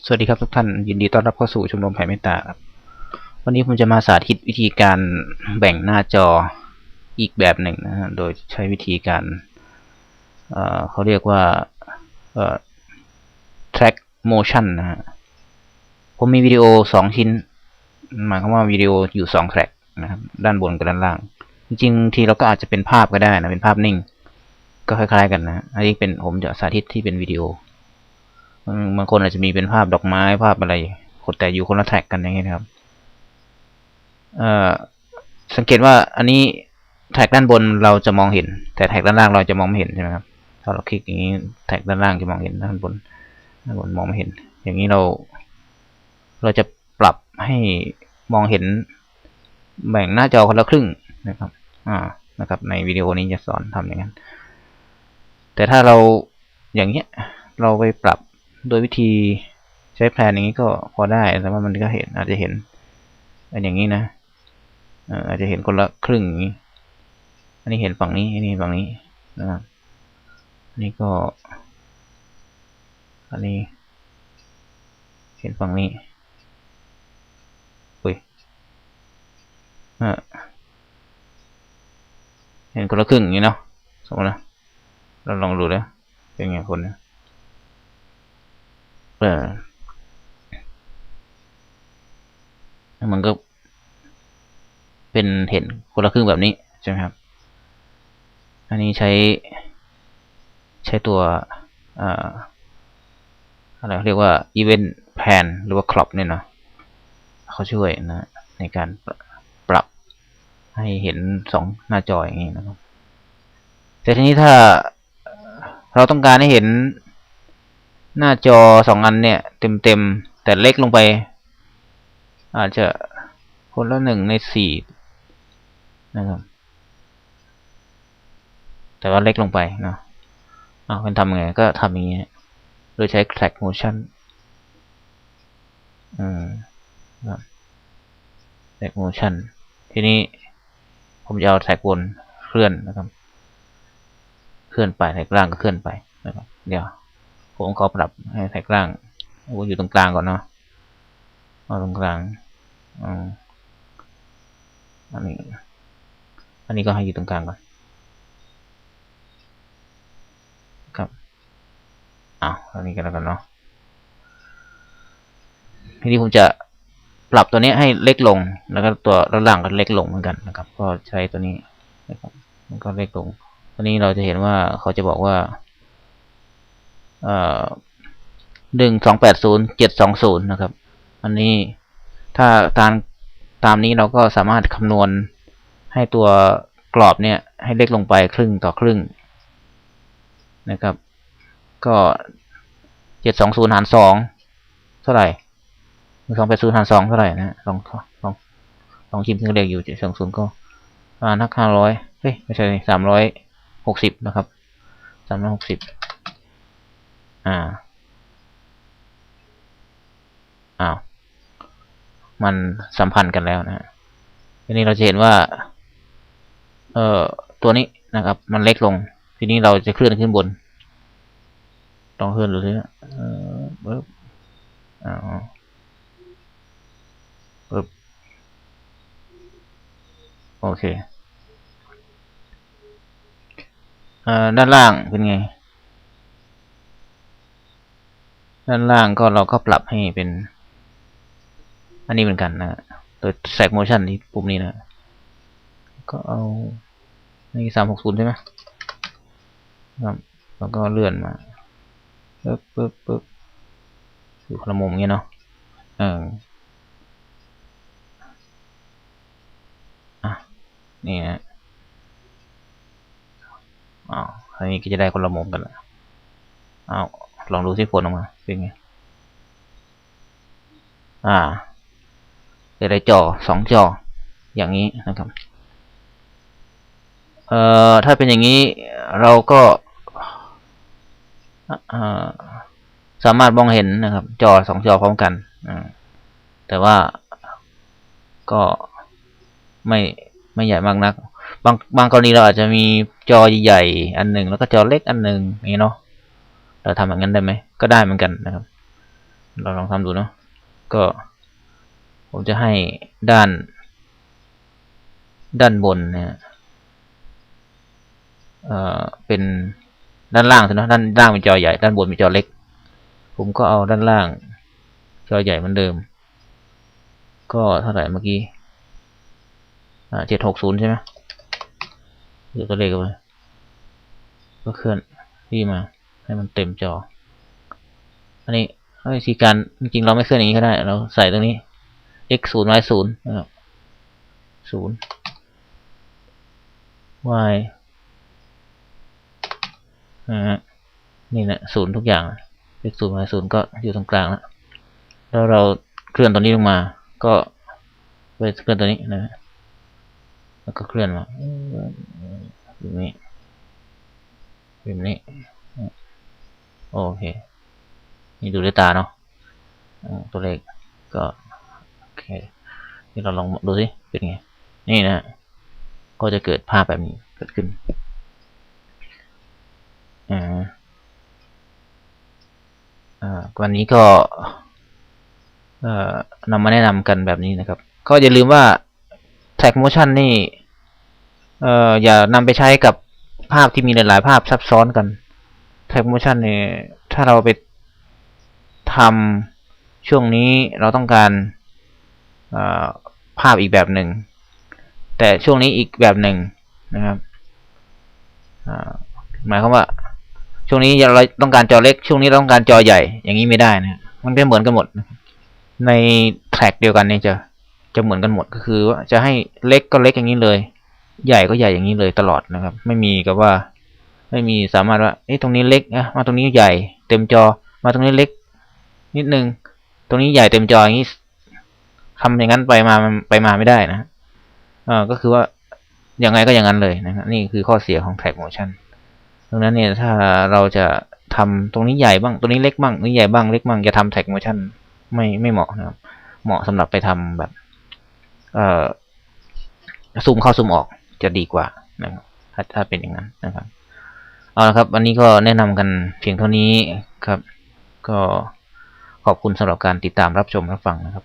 สวัสดีครับทุกท่านยินดีต้อนรับเข้าสู่ชมรมแผ่เมตตาครับวันนี้ผมจะมาสาธิตวิธีการแบ่งหน้าจออีกแบบหนึ่งนะฮะโดยใช้วิธีการเเขาเรียกว่า track motion นะฮะผมมีวิดีโอสองชิ้น หมายความว่าวิดีโออยู่สองแทร็กนะครับด้านบนกับด้านล่าง จริงๆทีเราก็อาจจะเป็นภาพก็ได้นะเป็นภาพนิ่ง ก็คล้ายๆกันนะอันนี้เป็นผมจะสาธิตที่เป็นวิดีโอ บางคนอาจจะมีเป็นภาพดอกไม้ภาพอะไรคนแต่อยู่คนละแท็กกันอย่างเงี้ยครับสังเกตว่าอันนี้แท็กด้านบนเราจะมองเห็น แต่แท็กด้านล่างเราจะมองไม่เห็นใช่ไหมครับถ้าเราคลิกอย่างนี้แท็กด้านล่างจะมองเห็นด้านบนด้านบนมองไม่เห็น อย่างนี้เรา เราจะปรับให้มองเห็นแบ่งหน้าจอคนละครึ่งนะครับ อ่า นะครับ ในวิดีโอนี้จะสอนทำอย่างนั้น แต่ถ้าเราอย่างเงี้ย เราไปปรับ โดยวิธีใช้แพลนอย่างนี้ก็พอได้แต่ว่ามันก็เห็นอาจจะเห็นเป็นอย่างนี้นะอาจจะเห็นคนละครึ่งอย่างนี้ อันนี้เห็นฝั่งนี้อันนี้ฝั่งนี้นะครับอันนี้ก็ อันนี้ เห็นฝั่งนี้อุ้ยเห็นคนละครึ่งอย่างนี้เนาะสมมตินะเราลองดูนะเป็นไงคนนะ เออมันก็ เป็นเห็นคนละครึ่งแบบนี้ใช่ไหมครับ อันนี้ใช้ ใช้ตัวอะไรเรียกว่า event pan หรือว่า crop เนี่ยนะเขาช่วยนะ ในการปรับให้เห็นสองหน้าจออย่างนี้นะครับ แต่ทีนี้ถ้าเราต้องการให้เห็น หน้าจอสองอันเนี่ย เต็มๆแต่เล็กลงไป อาจจะคนละหนึ่งในสี่นะครับ แต่ว่าเล็กลงไปนะเอาเป็นทำไงก็ทำอย่างนี้ยโดยใช้ track motion อืม track motion ทีนี้ผมจะเอาแท็กวนเคลื่อนนะครับ เคลื่อนไปแท็กล่างก็เคลื่อนไปนะครับ เดี๋ยว ผมขอปรับให้แท็กล่างอยู่ตรงกลางก่อนเนาะเอาตรงกลางอันนี้ อันนี้ก็ให้อยู่ตรงกลางก่อน ครับอ้าวอันนี้กันแล้วกันเนาะ ทีนี้ผมจะปรับตัวนี้ให้เล็กลง แล้วก็ตัวด้านล่างก็เล็กลงเหมือนกันนะครับ ก็ใช้ตัวนี้นะครับมันก็เล็กลง ตอนนี้เราจะเห็นว่าเขาจะบอกว่า หนึ่งสองแปดศูนย์เจ็ดสองศูนย์นะครับ อันนี้ถ้าตามตามนี้เราก็สามารถคำนวณให้ตัวกรอบเนี่ย ให้เล็กลงไปครึ่งต่อครึ่งนะครับ ก็เจ็ดสองศูนย์หารสองเท่าไหร่สองแปดศูนย์หารสองเท่าไหร่นะลองลองลองชิมซึ่งเลขอยู่เจ็ดสองศูนย์ก็ประมาณนักห้าร้อยเฮ้ย ไม่ใช่สามร้อยหกสิบนะครับสามร้อยหกสิบ อ่า อ้าว มันสัมพันธ์กันแล้วนะฮะทีนี้เราจะเห็นว่า เอ่อ ตัวนี้นะครับ มันเล็กลง ทีนี้เราจะเคลื่อนขึ้นบน ต้องเคลื่อนดูสิเออปึ๊บอ้าวปึ๊บโอเคเอ่อด้านล่างเป็นไง ด้านล่างก็เราก็ปรับให้เป็น อันนี้เหมือนกันนะโดยแ r กโมชั่นที่ปุ่มนี้นะ ก็เอานี่สามหกศูนย์ใช่ไหมครับแล้วก็เลื่อนมาปึ๊บปึ๊บปึ๊บอยู่คนละมุมเงี้ยเนาะเอออะนี่นะอ้าวอันนี้ก็จะได้คนละมุมกันแล้วอ้าวลองดูที่ผลออกมา เป็นไง อ่าจะได้จอสองจอ อย่างนี้นะครับ เอ่อ ถ้าเป็นอย่างนี้เราก็สามารถมองเห็นนะครับ จอสองจอพร้อมกันแต่ว่าก็ไม่ไม่ใหญ่มากนัก บางบางกรณีเราอาจจะมีจอใหญ่อันหนึ่งแล้วก็จอเล็กอันหนึ่งนี้เนาะ เราทำอย่างนั้นได้ไหมก็ได้เหมือนกันนะครับ เราลองทำดูเนาะก็ผมจะให้ด้าน ด้านบนเนี่ยเอ่อเป็นด้านล่างสินะด้านล่างเป็นจอใหญ่ ด้านบนเป็นจอเล็ก ผมก็เอาด้านล่าง จอใหญ่เหมือนเดิม ก็เท่าไหร่เมื่อกี้อ่าเจ็ดหกศูนย์ใช่ไหมเดี๋ยวตัวเลขไปก็เคลื่อนที่มา ให้มันเต็มจอ อันนี้วิธีการจริงๆเราไม่เคลื่อนอย่างนี้ก็ได้ เราใส่ตรงนี้ x ศูนย์ y ศูนย์นะครับศูนย์ y นะฮะนี่นะศูนย์ทุกอย่าง x ศูนย์ y ศูนย์ก็อยู่ตรงกลางแล้วแล้วเราเคลื่อนตัวนี้ลงมา ก็ไปเคลื่อนตัวนี้นะฮะแล้วก็เคลื่อนมาแบบนี้แบบนี้ โอเค นี่ดูด้วยตาเนาะตัวเลขก็โอเคนี่เราลองดูสิเป็นไง นี่นะ ก็จะเกิดภาพแบบนี้เกิดขึ้นอ่าอ่าวันนี้ก็เอ่อนำมาแนะนำกันแบบนี้นะครับ ก็อย่าลืมว่า Track Motion นี่เอ่ออย่านำไปใช้กับภาพที่มีหลาย ๆ ภาพซับซ้อนกัน Track Motion เนี่ย ถ้าเราไปทำช่วงนี้เราต้องการภาพอีกแบบหนึ่ง แต่ช่วงนี้อีกแบบหนึ่งนะครับหมายความว่า ช่วงนี้เราต้องการจอเล็ก ช่วงนี้เราต้องการจอใหญ่ อย่างนี้ไม่ได้นะ มันเป็นเหมือนกันหมด ในแทร็กเดียวกันเนี่ยจะจะเหมือนกันหมดก็คือว่าจะให้เล็กก็เล็กอย่างนี้เลย ใหญ่ก็ใหญ่อย่างนี้เลยตลอดนะครับ ไม่มีกับว่า ไม่มีสามารถว่าเอ้ตรงนี้เล็กนะมาตรงนี้ใหญ่เต็มจอ มาตรงนี้เล็ก นิดนึง ตรงนี้ใหญ่เต็มจออย่างนี้ทำอย่างนั้นไปมาไปมาไม่ได้นะเออก็คือว่ายังไงก็อย่างนั้นเลยนะครับนี่คือข้อเสียของ track motion ดังนั้นเนี่ยถ้าเราจะทำตรงนี้ใหญ่บ้างตรงนี้เล็กบ้างตรงนี้ใหญ่บ้างเล็กบ้างจะทำ track motion ไม่ไม่เหมาะนะครับ เหมาะสำหรับไปทำแบบ เอ่อซูมเข้าซูมออกจะดีกว่านะครับถ้าถ้าเป็นอย่างนั้นนะครับ เอาละครับวันนี้ก็แนะนำกันเพียงเท่านี้ครับ ก็ขอบคุณสำหรับการติดตามรับชมรับฟังนะครับ